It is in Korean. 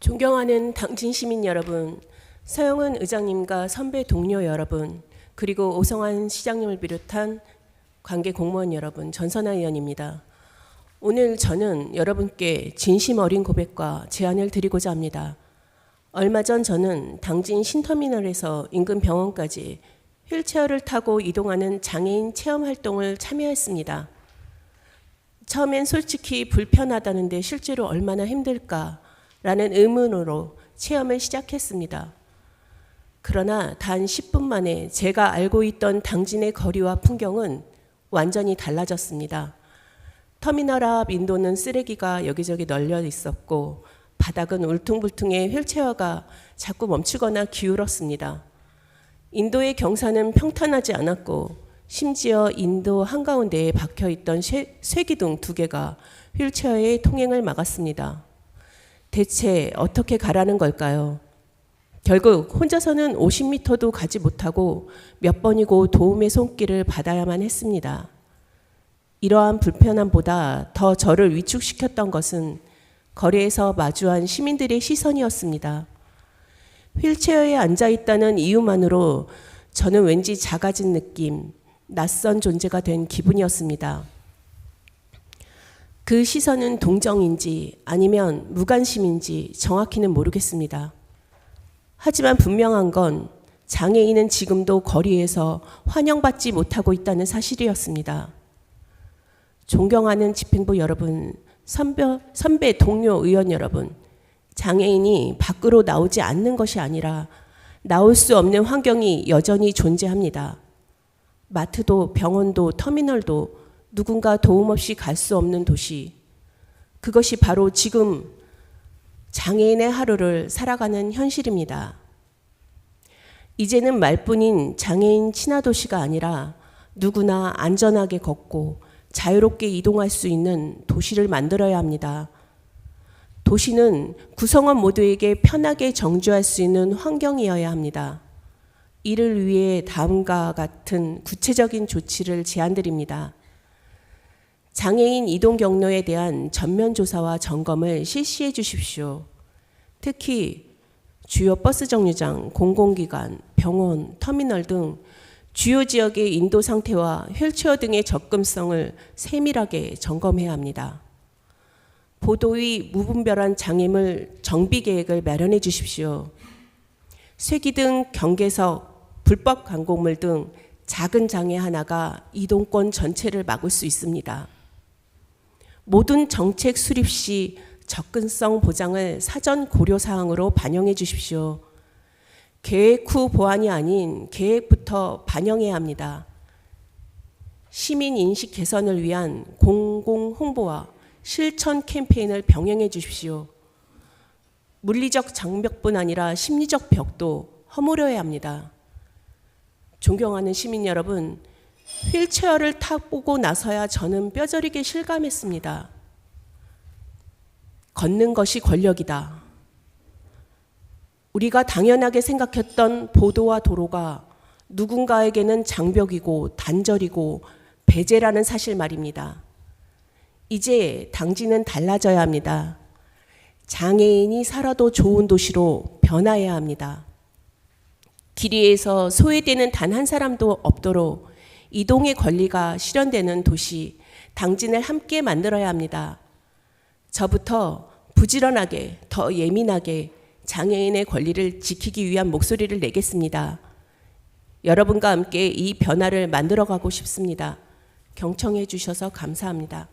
존경하는 당진 시민 여러분, 서영은 의장님과 선배 동료 여러분, 그리고 오성환 시장님을 비롯한 관계 공무원 여러분, 전선아 의원입니다. 오늘 저는 여러분께 진심 어린 고백과 제안을 드리고자 합니다. 얼마 전 저는 당진 신터미널에서 인근 병원까지 휠체어를 타고 이동하는 장애인 체험 활동을 참여했습니다. 처음엔 솔직히 불편하다는데 실제로 얼마나 힘들까 라는 의문으로 체험을 시작했습니다. 그러나 단 10분 만에 제가 알고 있던 당진의 거리와 풍경은 완전히 달라졌습니다. 터미널 앞 인도는 쓰레기가 여기저기 널려 있었고 바닥은 울퉁불퉁해 휠체어가 자꾸 멈추거나 기울었습니다. 인도의 경사는 평탄하지 않았고 심지어 인도 한가운데에 박혀 있던 쇠기둥 두 개가 휠체어의 통행을 막았습니다. 대체 어떻게 가라는 걸까요? 결국 혼자서는 50m도 가지 못하고 몇 번이고 도움의 손길을 받아야만 했습니다. 이러한 불편함보다 더 저를 위축시켰던 것은 거리에서 마주한 시민들의 시선이었습니다. 휠체어에 앉아 있다는 이유만으로 저는 왠지 작아진 느낌, 낯선 존재가 된 기분이었습니다. 그 시선은 동정인지 아니면 무관심인지 정확히는 모르겠습니다. 하지만 분명한 건 장애인은 지금도 거리에서 환영받지 못하고 있다는 사실이었습니다. 존경하는 집행부 여러분, 선배, 선배 동료 의원 여러분, 장애인이 밖으로 나오지 않는 것이 아니라 나올 수 없는 환경이 여전히 존재합니다. 마트도 병원도 터미널도 누군가 도움 없이 갈 수 없는 도시. 그것이 바로 지금 장애인의 하루를 살아가는 현실입니다. 이제는 말뿐인 장애인 친화 도시가 아니라 누구나 안전하게 걷고 자유롭게 이동할 수 있는 도시를 만들어야 합니다. 도시는 구성원 모두에게 편하게 정주할 수 있는 환경이어야 합니다. 이를 위해 다음과 같은 구체적인 조치를 제안드립니다. 장애인 이동 경로에 대한 전면 조사와 점검을 실시해 주십시오. 특히 주요 버스 정류장, 공공기관, 병원, 터미널 등 주요 지역의 인도 상태와 휠체어 등의 접근성을 세밀하게 점검해야 합니다. 보도의 무분별한 장애물 정비 계획을 마련해 주십시오. 쇠기 등 경계석, 불법 광고물 등 작은 장애 하나가 이동권 전체를 막을 수 있습니다. 모든 정책 수립 시 접근성 보장을 사전 고려 사항으로 반영해 주십시오. 계획 후 보완이 아닌 계획부터 반영해야 합니다. 시민 인식 개선을 위한 공공 홍보와 실천 캠페인을 병행해 주십시오. 물리적 장벽뿐 아니라 심리적 벽도 허물어야 합니다. 존경하는 시민 여러분, 휠체어를 타보고 나서야 저는 뼈저리게 실감했습니다. 걷는 것이 권력이다. 우리가 당연하게 생각했던 보도와 도로가 누군가에게는 장벽이고 단절이고 배제라는 사실 말입니다. 이제 당진은 달라져야 합니다. 장애인이 살아도 좋은 도시로 변화해야 합니다. 길이에서 소외되는 단 한 사람도 없도록 이동의 권리가 실현되는 도시, 당진을 함께 만들어야 합니다. 저부터 부지런하게, 더 예민하게 장애인의 권리를 지키기 위한 목소리를 내겠습니다. 여러분과 함께 이 변화를 만들어가고 싶습니다. 경청해 주셔서 감사합니다.